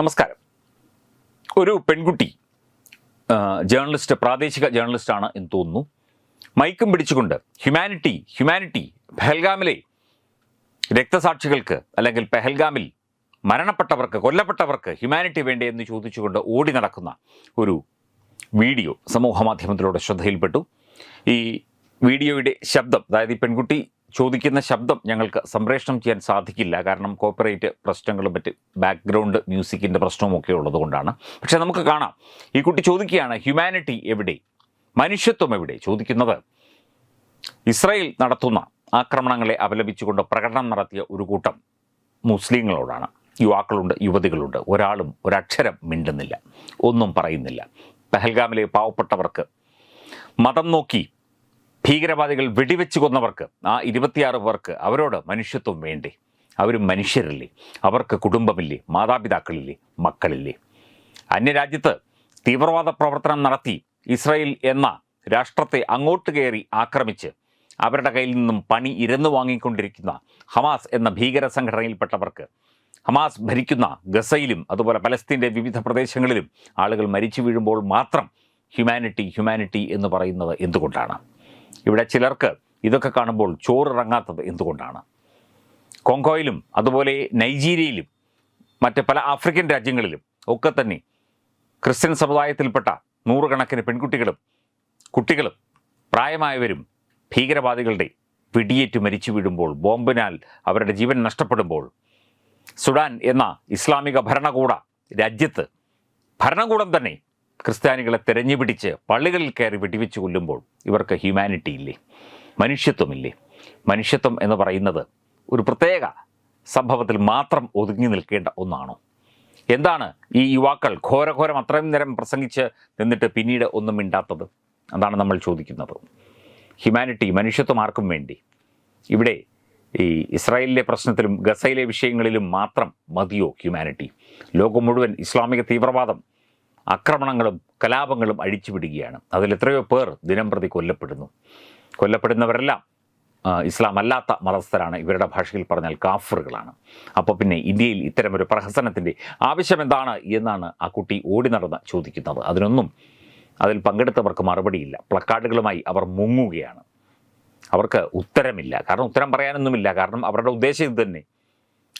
നമസ്കാരം. ഒരു പെൺകുട്ടി ജേർണലിസ്റ്റ് പ്രാദേശിക ജേർണലിസ്റ്റാണ് എന്ന് തോന്നുന്നു. മൈക്കും പിടിച്ചുകൊണ്ട് ഹ്യൂമാനിറ്റി ഹ്യൂമാനിറ്റി പെഹൽഗാമിലെ രക്തസാക്ഷികൾക്ക് അല്ലെങ്കിൽ പെഹൽഗാമിൽ മരണപ്പെട്ടവർക്ക് കൊല്ലപ്പെട്ടവർക്ക് ഹ്യൂമാനിറ്റി വേണ്ടേ എന്ന് ചോദിച്ചുകൊണ്ട് ഓടി നടക്കുന്ന ഒരു വീഡിയോ സമൂഹ മാധ്യമത്തിലൂടെ ശ്രദ്ധയിൽപ്പെട്ടു. ഈ വീഡിയോയുടെ ശബ്ദം അതായത് ഈ പെൺകുട്ടി ചോദിക്കുന്ന ശബ്ദം ഞങ്ങൾക്ക് സംപ്രേഷണം ചെയ്യാൻ സാധിക്കില്ല. കാരണം കോപ്പറേറ്റ് പ്രശ്നങ്ങളും മറ്റ് ബാക്ക്ഗ്രൗണ്ട് മ്യൂസിക്കിന്റെ പ്രശ്നവും ഒക്കെ ഉള്ളതുകൊണ്ടാണ് പക്ഷേ നമുക്ക് കാണാം. ഈ കുട്ടി ചോദിക്കുകയാണ് ഹ്യൂമാനിറ്റി എവിടെ? മനുഷ്യത്വം എവിടെ? ചോദിക്കുന്നത് ഇസ്രയേൽ നടത്തുന്ന ആക്രമണങ്ങളെ അപലപിച്ചുകൊണ്ട് പ്രകടനം നടത്തിയ ഒരു കൂട്ടം മുസ്ലിങ്ങളോടാണ്. യുവാക്കളുണ്ട് യുവതികളുണ്ട്. ഒരാളും ഒരക്ഷരം മിണ്ടുന്നില്ല. ഒന്നും പറയുന്നില്ല. പെഹൽഗാമിലെ പാവപ്പെട്ടവർക്ക് മതം നോക്കി ഭീകരവാദികൾ വെടിവെച്ച് കൊന്നവർക്ക് ആ ഇരുപത്തിയാറ് പേർക്ക് അവരോട് മനുഷ്യത്വം വേണ്ടേ. അവർ മനുഷ്യരല്ലേ. അവർക്ക് കുടുംബമില്ലേ മാതാപിതാക്കളില്ലേ മക്കളില്ലേ. അന്യരാജ്യത്ത് തീവ്രവാദ പ്രവർത്തനം നടത്തി ഇസ്രയേൽ എന്ന രാഷ്ട്രത്തെ അങ്ങോട്ട് കയറി ആക്രമിച്ച് അവരുടെ കയ്യിൽ നിന്നും പണി ഇരന്നു വാങ്ങിക്കൊണ്ടിരിക്കുന്ന ഹമാസ് എന്ന ഭീകര സംഘടനയിൽപ്പെട്ടവർക്ക് ഹമാസ് ഭരിക്കുന്ന ഗസയിലും അതുപോലെ പലസ്തീന്റെ വിവിധ പ്രദേശങ്ങളിലും ആളുകൾ മരിച്ചു വീഴുമ്പോൾ മാത്രം ഹ്യൂമാനിറ്റി ഹ്യൂമാനിറ്റി എന്ന് പറയുന്നത് എന്തുകൊണ്ടാണ്? ഇവിടെ ചിലർക്ക് ഇതൊക്കെ കാണുമ്പോൾ ചോറിറങ്ങാത്തത് എന്തുകൊണ്ടാണ്? കോങ്കോയിലും അതുപോലെ നൈജീരിയയിലും മറ്റ് പല ആഫ്രിക്കൻ രാജ്യങ്ങളിലും ഒക്കെ തന്നെ ക്രിസ്ത്യൻ സമുദായത്തിൽപ്പെട്ട നൂറുകണക്കിന് പെൺകുട്ടികളും കുട്ടികളും പ്രായമായവരും ഭീകരവാദികളുടെ വെടിയേറ്റ് മരിച്ചു വീഴുമ്പോൾ ബോംബിനാൽ അവരുടെ ജീവൻ നഷ്ടപ്പെടുമ്പോൾ സുഡാൻ എന്ന ഇസ്ലാമിക ഭരണകൂട രാജ്യത്ത് ഭരണകൂടം തന്നെ ക്രിസ്ത്യാനികളെ തിരഞ്ഞു പിടിച്ച് പള്ളികളിൽ കയറി വെടിവെച്ച് കൊല്ലുമ്പോൾ ഇവർക്ക് ഹ്യൂമാനിറ്റി ഇല്ലേ? മനുഷ്യത്വമില്ലേ? മനുഷ്യത്വം എന്ന് പറയുന്നത് ഒരു പ്രത്യേക സംഭവത്തിൽ മാത്രം ഒതുങ്ങി നിൽക്കേണ്ട ഒന്നാണോ? എന്താണ് ഈ യുവാക്കൾ ഘോരഘോരം അത്രയും നേരം പ്രസംഗിച്ച് നിന്നിട്ട് പിന്നീട് ഒന്നും മിണ്ടാത്തത്? അതാണ് നമ്മൾ ചോദിക്കുന്നത്. ഹ്യൂമാനിറ്റി മനുഷ്യത്വം ആർക്കും വേണ്ടി? ഇവിടെ ഈ ഇസ്രായേലിലെ പ്രശ്നത്തിലും ഗസയിലെ വിഷയങ്ങളിലും മാത്രം മതിയോ ഹ്യൂമാനിറ്റി ലോകം മുഴുവൻ ഇസ്ലാമിക തീവ്രവാദം ആക്രമണങ്ങളും കലാപങ്ങളും അഴിച്ചുവിടുകയാണ്. അതിൽ എത്രയോ പേർ ദിനം പ്രതി കൊല്ലപ്പെടുന്നു. കൊല്ലപ്പെടുന്നവരെല്ലാം ഇസ്ലാം അല്ലാത്ത മതസ്ഥരാണ്. ഇവരുടെ ഭാഷയിൽ പറഞ്ഞാൽ കാഫറുകളാണ്. അപ്പോൾ പിന്നെ ഇന്ത്യയിൽ ഇത്തരമൊരു പ്രഹസനത്തിന്റെ ആവശ്യം എന്താണ് എന്നാണ് ആ കുട്ടി ഓടി നടന്ന് ചോദിക്കുന്നത്. അതിനൊന്നും അതിൽ പങ്കെടുത്തവർക്ക് മറുപടിയില്ല. പ്ലക്കാർഡുകളുമായി അവർ മുങ്ങുകയാണ്. അവർക്ക് ഉത്തരമില്ല. കാരണം ഉത്തരം പറയാനൊന്നുമില്ല. കാരണം അവരുടെ ഉദ്ദേശം ഇത് തന്നെ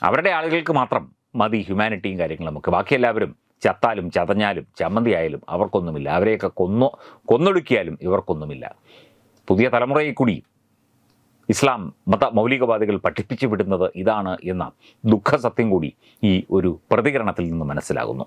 അവരുടെ ആളുകൾക്ക് മാത്രം മതി ഹ്യൂമാനിറ്റിയും കാര്യങ്ങളും നമുക്ക് ബാക്കി എല്ലാവരും ചത്താലും ചതഞ്ഞാലും ചമ്മന്തിയായാലും അവർക്കൊന്നുമില്ല. അവരെയൊക്കെ കൊന്നു കൊന്നൊടുക്കിയാലും ഇവർക്കൊന്നുമില്ല. പുതിയ തലമുറയെ കൂടി ഇസ്ലാം മത മൗലികവാദികൾ പഠിപ്പിച്ചു വിടുന്നത് ഇതാണ് എന്ന ദുഃഖസത്യം കൂടി ഈ ഒരു പ്രതികരണത്തിൽ നിന്ന് മനസ്സിലാകുന്നു.